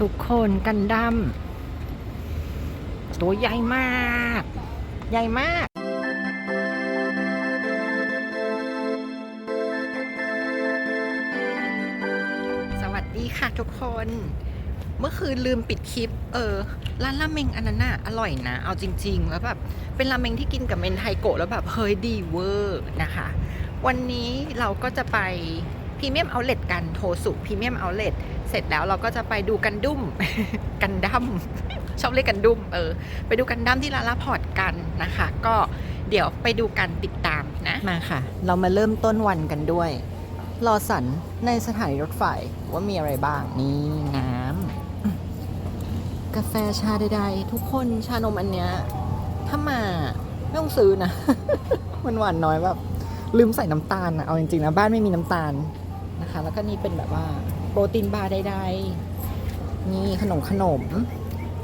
ทุกคนกันดั้มตัวใหญ่มาก ใหญ่มาก สวัสดีค่ะทุกคน เมื่อคืนลืมปิดคลิป เออ ร้านราเมงอันนั้นน่ะอร่อยนะ เอาจริง ๆ แล้วแบบ เป็นราเมงที่กินกับเมนไทโกะแล้วแบบ เฮ้ยดีเวอร์นะคะ วันนี้เราก็จะไป พรีเมียมเอาเล t กันโทสุพรีเมียมเอาเล t เสร็จแล้วเราก็จะไปดูกันดุ้มกันดั้มชอบเรียกกันดุ้มเออไปดูกันดั้มที่ลาลาพอร์ตกันนะคะ ก็เดี๋ยวไปดูกันติดตามนะมาค่ะ เรามาเริ่มต้นวันกันด้วยรอสันในสถานีรถไฟว่ามีอะไรบ้างนี่น้ำกาแฟชาใดๆ ทุกคนชานมอันเนี้ยถ้ามาไม่ต้องซื้อนะมันหวานน้อยแบบลืมใส่น้ำตาลนะเอาจริงๆนะบ้านไม่มีน้ำตาล นะคะ แล้วก็นี่เป็นแบบว่าโปรตีนบาร์ใดๆนี่ขนมขนม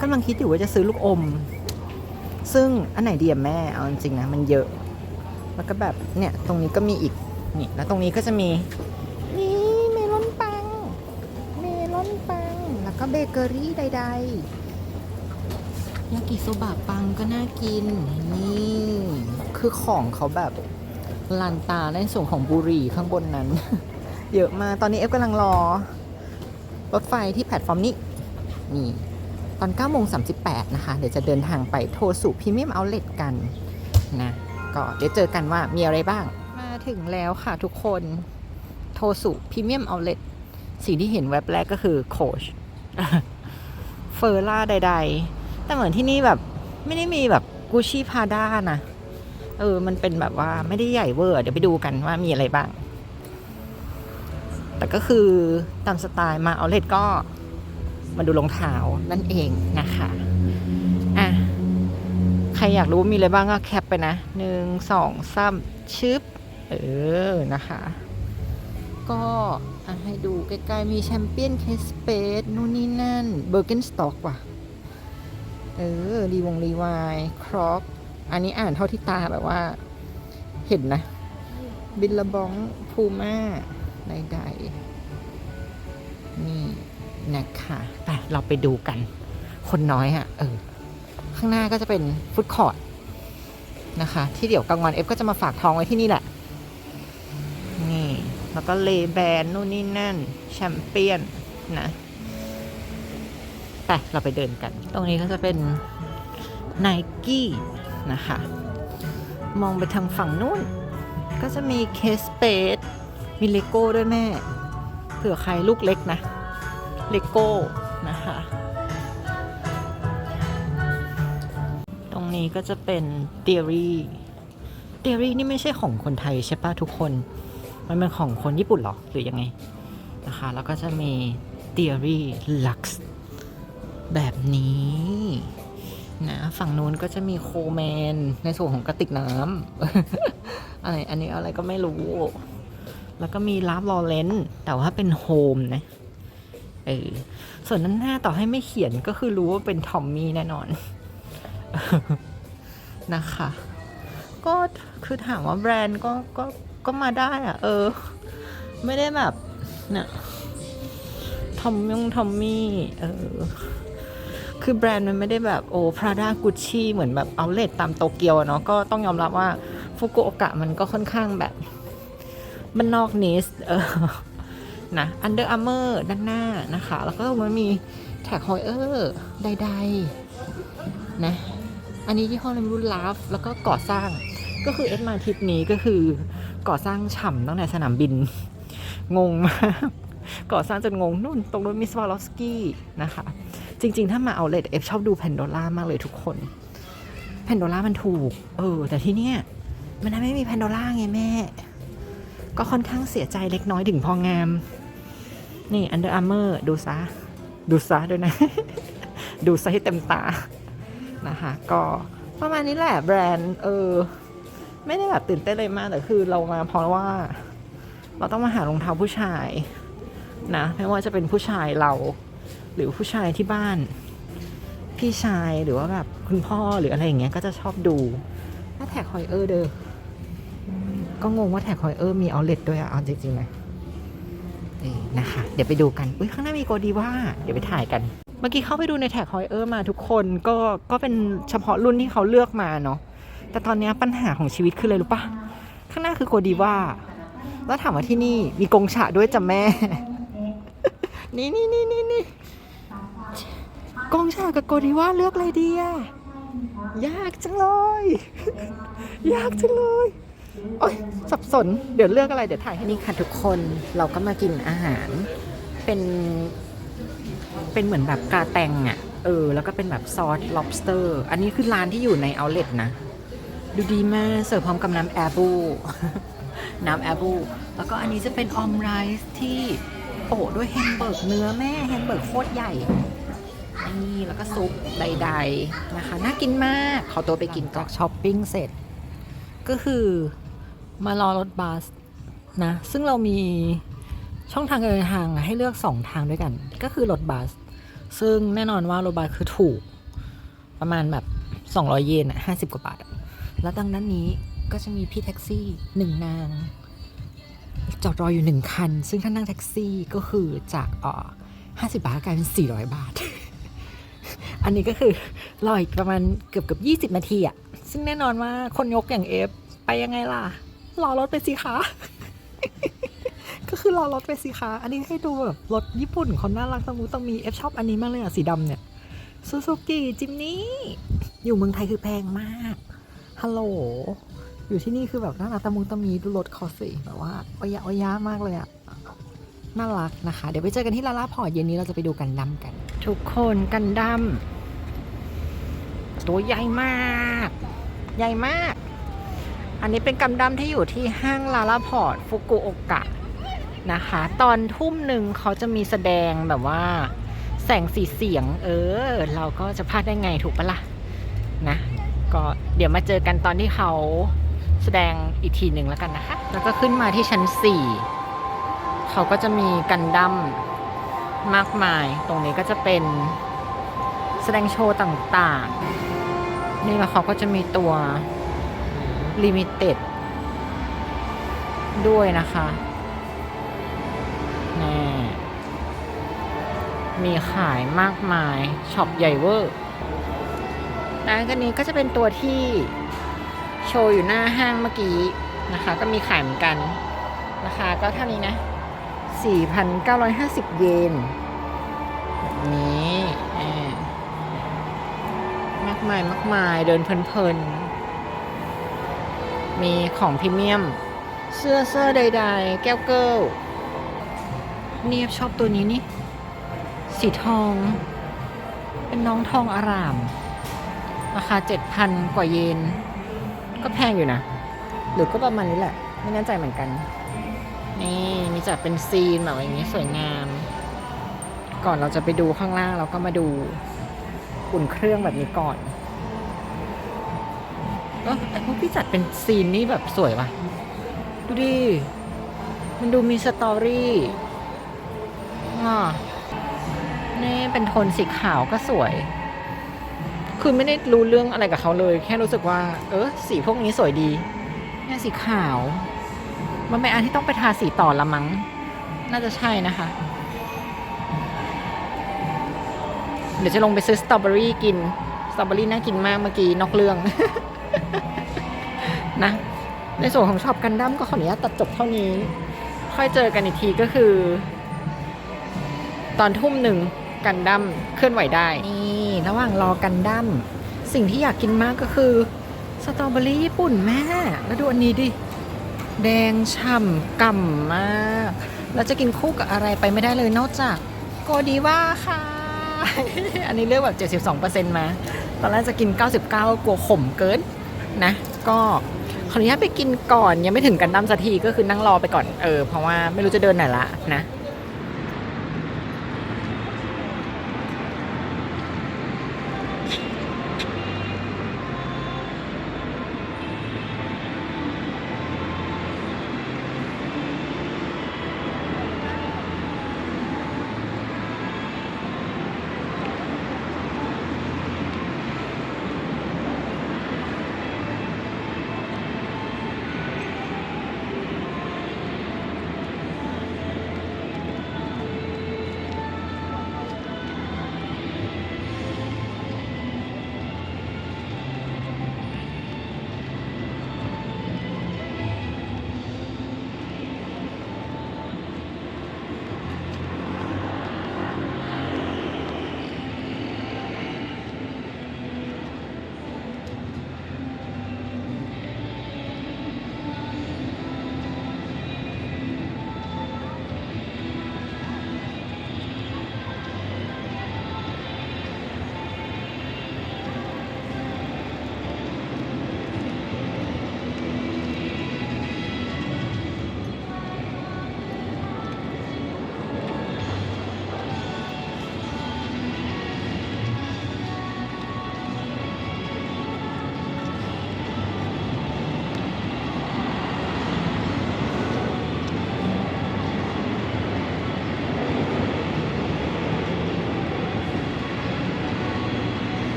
กำลังคิดอยู่ว่าจะซื้อลูกอม ซึ่งอันไหนดีอะแม่เอาจริงๆนะมันเยอะแล้วก็แบบเนี่ยตรงนี้ก็มีอีกนี่แล้วตรงนี้ก็จะมีนี่เมลอนปัง เมลอนปัง แล้วก็เบเกอรี่ใดๆยากิโซบะปังก็น่ากินนี่คือของเขาแบบลันตาในส่วนของบุรีข้างบนนั้น เยอะมาก ตอนนี้เอฟกำลังรอ รถไฟที่แพลตฟอร์มนี้ นี่ ตอน9โมง38 นะคะ เดี๋ยวจะเดินทางไปโทสุพรีเมียมเอาเล t กันนะ ก็เดี๋ยวเจอกันว่ามีอะไรบ้าง มาถึงแล้วค่ะทุกคนโทสุพรีเมียมเอาเล t สิ่งที่เห็นแว็บแรกก็คือโคชเฟอร์ล่าใด ๆ แต่เหมือนที่นี่แบบไม่ได้มีแบบกูชี่พาด้านะ เออ มันเป็นแบบว่าไม่ได้ใหญ่เวอร์ เดี๋ยวไปดูกันว่ามีอะไรบ้าง แต่ก็คือตามสไตล์มาเอาเล t ก็มาดูรองเท้านั่นเองนะคะอะใครอยากรู้มีอะไรบ้างก็แคปไปนะหนึ่งสองสามชึบ เออ นะคะ ก็ให้ดูใกล้ๆ มีแชมเปี้ยนเคสเปดนู่นนี่นั่นเบอร์เกนสต็อกว่ะ เออ รีวงรีวายครอกอันนี้อ่านเท่าที่ตาแบบว่า เห็นนะ บิลลาบองพูม่า ใดๆ นี่นะคะไปเราไปดูกัน คนน้อยอะ่ะ เออ ข้างหน้าก็จะเป็นฟุตคอร์ t นะคะ ที่เดี๋ยวกลางวันเอฟก็จะมาฝากท้องไว้ที่นี่แหละ นี่ แล้วก็เลแบนนู่นนี่นั่น แชมเปี้ยนนะไปเราไปเดินกัน ตรงนี้ก็จะเป็นไนกี้นะคะ มองไปทางฝั่งนู้น ก็จะมีเคสเปด มีเลโก้ด้วยแม่ เผื่อใครลูกเล็กนะ เลโก้นะคะ ตรงนี้ก็จะเป็นเ h ี o รี่เ h ี o รี่นี่ไม่ใช่ของคนไทยใช่ปะทุกคน มันเป็นของคนญี่ปุ่นหรอ หรือยังไงนะคะ แล้วก็จะมี Theory Lux แบบนี้นะฝั่งนู้นก็จะมีโคแมน ในส่วนของกระติกน้ำอะไรอันนี้อะไรก็ไม่รู้ แล้วก็มีลาฟลอเรนแต่ว่าเป็นโฮมนะเออส่วนนั้นหน้าต่อให้ไม่เขียนก็คือรู้ว่าเป็นทอมมี่แน่นอนนะคะ ก็คือถามว่าแบรนด์ก็ก็ก็มาได้อะเออ ไม่ได้แบบเนี่ยทอมยงทอมมี่เออคือแบรนด์มันไม่ได้แบบโอ้พราด้ากุชชี่เหมือนแบบเอาเลทตามโตเกียวเนาะก็ต้องยอมรับว่าฟุกุโอกะมันก็ค่อนข้างแบบ มันนอกเนสเออนะอันเดอร์อาร์เมอร์ด้านหน้านะคะ แล้วก็มันมีแท็กฮอยเออร์ใดๆนะ อันนี้ยี่ห้ออะไรไม่รู้ลาฟแล้วก็ก่อสร้างก็คือเอสมาทริปนี้ก็คือก่อสร้างฉ่ำตั้งแต่สนามบิน งงมาก ก่อสร้างจนงงนู่น ตรงนู้นมิสวาลอสกี้นะคะ จริง ๆ ถ้ามาเอาเลทเอฟชอบดูแพนโดล่ามากเลยทุกคนแพนโดล่ามันถูก เออ แต่ที่เนี้ยมันไม่มีแพนโดล่าไงแม่ ก็ค่อนข้างเสียใจเล็กน้อยถึงพองาม นี่ Under Armour ดูซะ ดูซะด้วยนะ ดูซะให้เต็มตา นะคะ ก็ประมาณนี้แหละแบรนด์ เออ ไม่ได้แบบตื่นเต้นเลยมาก แต่คือเรามาเพราะว่า เราต้องมาหารองเท้าผู้ชาย นะ ไม่ว่าจะเป็นผู้ชายเรา หรือผู้ชายที่บ้าน พี่ชายหรือว่าแบบคุณพ่อหรืออะไรอย่างเงี้ยก็จะชอบดูถ้าแท็กฮอยเออเด้อ ก็งงว่าแท็กฮอยเออร์มีเอาเล t ด้วยอะเอาจริงๆนะเออนะคะ เดี๋ยวไปดูกัน อุ้ยข้างหน้ามีโกดีว่า เดี๋ยวไปถ่ายกัน เมื่อกี้เข้าไปดูในแท็กฮอยเออร์มาทุกคนก็ก็เป็นเฉพาะรุ่นที่เขาเลือกมาเนาะแต่ตอนนี้ปัญหาของชีวิตคืออะไรรู้ปะข้างหน้าคือโกดีว่า แล้วถามว่าที่นี่มีกงฉะด้วยจ้ะแม่ นี่นี่นี่นี่นี่กงฉะกับโกดีว่าเลือกอะไรดีอะยากจังเลย ยากจังเลย โอ๊ยสับสน เดี๋ยวเลือกอะไรเดี๋ยวถ่ายให้นี่ค่ะทุกคนเราก็มากินอาหารเป็นเป็นเหมือนแบบกาแตงอะ่ะเออ แล้วก็เป็นแบบซอส lobster อันนี้คือร้านที่อยู่ใน outlet นะ ดูดีมากเสิร์ฟพร้อมกับน้ำแอร์บูน้ำแอร์บูแล้วก็อันนี้จะเป็นออมไรซ์ที่โปะด้วยแฮมเบอร์กเนื้อแม่แฮมเบอร์กโคตรใหญ่นี่แล้วก็ซุปใดๆนะคะ น่ากินมาก ขอตัวไปกินจากช้อปปิ้งเสร็จ ก็คือ มารอรถบัสนะ ซึ่งเรามีช่องทางการเดินทางให้เลือก 2 ทางด้วยกัน ก็คือรถบัส ซึ่งแน่นอนว่ารถบัสคือถูก ประมาณแบบ 200 เยนอะ50กว่าบาท แล้วดังนั้นนี้ก็จะมีพี่แท็กซี่หนึ่งนาง จอดรออยู่หนึ่งคัน ซึ่งถ้านั่งแท็กซี่ก็คือจากอ่อ50บาทกลายเป็น400บาท อันนี้ก็คือรออีกประมาณเกือบเกือบยี่สิบนาทีอะซึ่งแน่นอนว่าคนยกอย่างเอฟไปยังไงล่ะ รอรถไปสิคะก็คือรอรถไปสิคะ อันนี้ให้ดูแบบรถญี่ปุ่นเขาน่ารักตะมูตะมีเอฟชอบอันนี้มากเลยอะสีดำเนี่ยซูซูกิจิมนี่อยู่เมืองไทยคือแพงมากฮัลโหลอยู่ที่นี่คือแบบน่ารักตะมูตะมีดูรถเขาสิแบบว่าโอยะโอยะมากเลยอะน่ารักนะคะ เดี๋ยวไปเจอกันที่ลาลาพอร์ตเย็นนี้เราจะไปดูกันดั้มกัน ทุกคนกันดั้มตัวใหญ่มาก ใหญ่มาก อันนี้เป็นกันดั้มที่อยู่ที่ห้างลาลาพอร์ตฟุกุโอกะนะคะ ตอนทุ่มหนึ่งเขาจะมีแสดงแบบว่า แสงสีเสียง เออ เราก็จะพลาดได้ไงถูกปะล่ะนะก็เดี๋ยวมาเจอกันตอนที่เขาแสดงอีกทีหนึ่งแล้วกันนะคะ แล้วก็ขึ้นมาที่ชั้น 4 เขาก็จะมีกันดั้มมากมาย ตรงนี้ก็จะเป็นแสดงโชว์ต่างๆ นี่แล้วเขาก็จะมีตัว ลิมิเต็ดด้วยนะคะนี่มีขายมากมาย ช็อปใหญ่เวอร์ร้านกันนี้ก็จะเป็นตัวที่โชว์อยู่หน้าห้างเมื่อกี้นะคะ ก็มีขายเหมือนกันราคาก็เท่านี้นะ 4,950 เยนแบบนี้อ่ามากมายมากมายเดินเพลินๆ มีของพรีเมียม เสื้อเสื้อใดๆ แก้วเกิลเนี่ยชอบตัวนี้นี่ สีทอง เป็นน้องทองอาราม ราคาเจ็ดพันกว่าเยน ก็แพงอยู่นะ หรือก็ประมาณนี้แหละ ไม่แน่ใจเหมือนกัน นี่มีจัดเป็นซีนแบบอย่างนี้สวยงาม ก่อนเราจะไปดูข้างล่างเราก็มาดูอุ่นเครื่องแบบนี้ก่อน เออไอพวกที่จัดเป็นซีนนี่แบบสวยว่ะ ดูดิ มันดูมีสตอรี่อ่านี่เป็นโทนสีขาวก็สวย คือไม่ได้รู้เรื่องอะไรกับเขาเลย แค่รู้สึกว่า เออ สีพวกนี้สวยดีเนี่ยสีขาว มันไม่อันที่ต้องไปทาสีต่อละมั้ง น่าจะใช่นะคะ เดี๋ยวจะลงไปซื้อสตรอเบอรี่กิน สตรอเบอรี่น่ากินมากเมื่อกี้นอกเรื่อง นะ ในส่วนของช็อปกันดั้มก็ขออนุญาตตัดจบเท่านี้ ค่อยเจอกันอีกทีก็คือ ตอนทุ่มหนึ่งกันดั้มเคลื่อนไหวได้ นี่ระหว่างรอกันดั้มสิ่งที่อยากกินมากก็คือสตรอเบอรี่ญี่ปุ่นแม่ แล้วดูอันนี้ดิ แดงฉ่ำก่ำมาก แล้วจะกินคู่กับอะไรไปไม่ได้เลยนอกจากโกดีว่าค่ะ อันนี้เลือกแบบ 72%มา ตอนแรกจะกิน 99 กลัวขมเกิน นะ ก็ขออนุญาตไปกินก่อนยังไม่ถึงกันดั้มสักทีก็คือนั่งรอไปก่อนเออเพราะว่าไม่รู้จะเดินไหนละนะ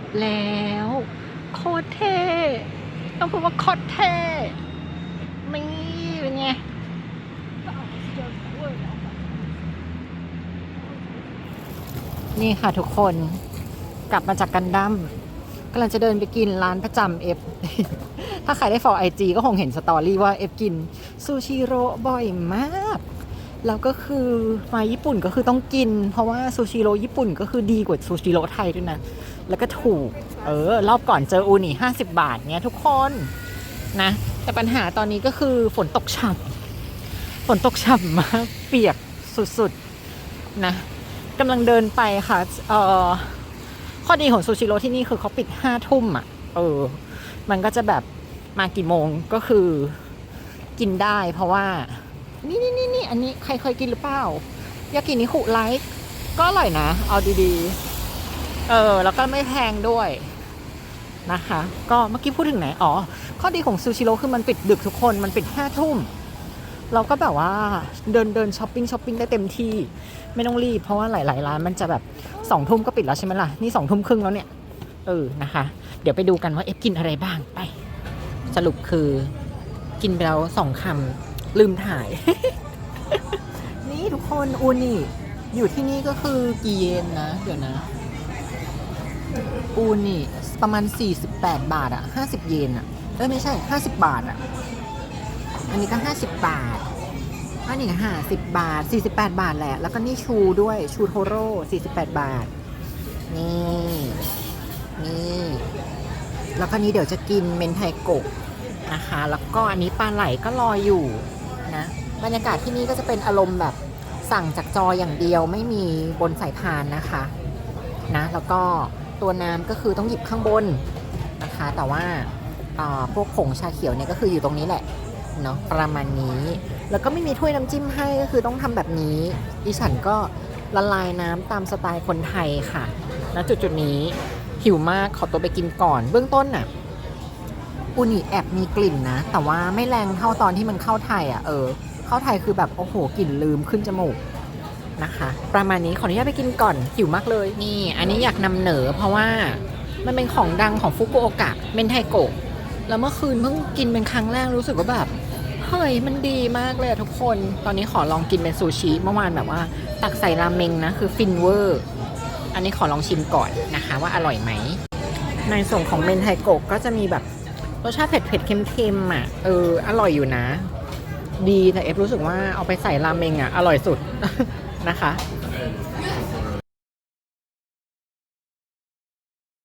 บแล้ว โคตรเท่ต้องพูดว่าโคตรเท่นี่เป็นไงนี่ค่ะทุกคนกลับมาจากกันดั้มกำลังจะเดินไปกินร้านประจำเอฟ ถ้าใครได้ฟอลไอจีก็คงเห็นสตอรี่ว่าเอฟกินซูชิโร่บ่อยมาก แล้วก็คือมาญี่ปุ่นก็คือต้องกิน เพราะว่าซูชิโร่ญี่ปุ่นก็คือดีกว่าซูชิโร่ไทยด้วยนะ แล้วก็ถูก เออ รอบก่อนเจออูนี่ห้าสิบบาทเนี้ยทุกคนนะ แต่ปัญหาตอนนี้ก็คือฝนตกฉ่ำฝนตกฉ่ำมาก เปียกสุดๆนะกำลังเดินไปค่ะเออข้อดีของซูชิโร่ที่นี่คือเขาปิดห้าทุ่มอะ เออ มันก็จะแบบมากี่โมงก็คือกินได้เพราะว่า นี่นี่นี่นี่อันนี้ใครเคยกินหรือเปล่ายากินิคุไลท์ก็อร่อยนะ เอาดีๆ เออ แล้วก็ไม่แพงด้วยนะคะ ก็เมื่อกี้พูดถึงไหน อ๋อ ข้อดีของซูชิโร่คือมันปิดดึกทุกคน มันปิดห้าทุ่ม เราก็แบบว่าเดินเดินช้อปปิ้งช้อปปิ้งได้เต็มที่ ไม่ต้องรีบ เพราะว่าหลาย ๆ ร้านมันจะแบบสองทุ่มก็ปิดแล้วใช่ไหมล่ะ นี่สองทุ่มครึ่งแล้วเนี่ย เออ นะคะ เดี๋ยวไปดูกันว่าเอฟกินอะไรบ้าง ไป สรุปคือกินไปแล้วสองคำลืมถ่าย นี่ทุกคนอูนี่อยู่ที่นี่ก็คือกี่เยนนะ เดี๋ยวนะ อูนี่ประมาณ 48 บาทอะ50 เยนอะเอ้ยไม่ใช่ 50 บาทอะอันนี้ก็ 50 บาท อันนี้ก็50 บาท 48 บาทแหละ แล้วก็นี่ชูด้วยชูโทโร่48 บาท นี่นี่แล้วก็นี้เดี๋ยวจะกินเมนไทโกะนะคะ แล้วก็อันนี้ปลาไหลก็รออยู่นะบรรยากาศที่นี่ก็จะเป็นอารมณ์แบบสั่งจากจออย่างเดียวไม่มีบนสายพานนะคะ นะแล้วก็ ตัวน้ำก็คือต้องหยิบข้างบนนะคะ แต่ว่าพวกผงชาเขียวเนี่ยก็คืออยู่ตรงนี้แหละเนาะประมาณนี้ แล้วก็ไม่มีถ้วยน้ำจิ้มให้ก็คือต้องทำแบบนี้ดิฉันก็ละลายน้ำตามสไตล์คนไทยค่ะณจุดจุดนี้หิวมากขอตัวไปกินก่อน เบื้องต้นน่ะอูนิแอบมีกลิ่นนะ แต่ว่าไม่แรงเท่าตอนที่มันเข้าไทยอะเออ เข้าไทยคือแบบโอ้โหกลิ่นลืมขึ้นจมูก นะคะ ประมาณนี้ขออนุญาตไปกินก่อนหิวมากเลย นี่ อันนี้อยากนำเหนอเพราะว่ามันเป็นของดังของฟุกุโอกะเมนไทโกะแล้วเมื่อคืนเพิ่งกินเป็นครั้งแรกรู้สึกว่าแบบเฮ้ยมันดีมากเลยทุกคน ตอนนี้ขอลองกินเป็นซูชิเมื่อวานแบบว่า ตักใส่ราเมงนะคือฟินเวอร์ อันนี้ขอลองชิมก่อนนะคะ ว่าอร่อยไหม ในส่วนของเมนไทโกะก็จะมีแบบรสชาติเผ็ดเผ็ดเค็มๆอะเอออร่อยอยู่นะ ดีแต่เอฟรู้สึกว่าเอาไปใส่ราเมงอะอร่อยสุด นะคะ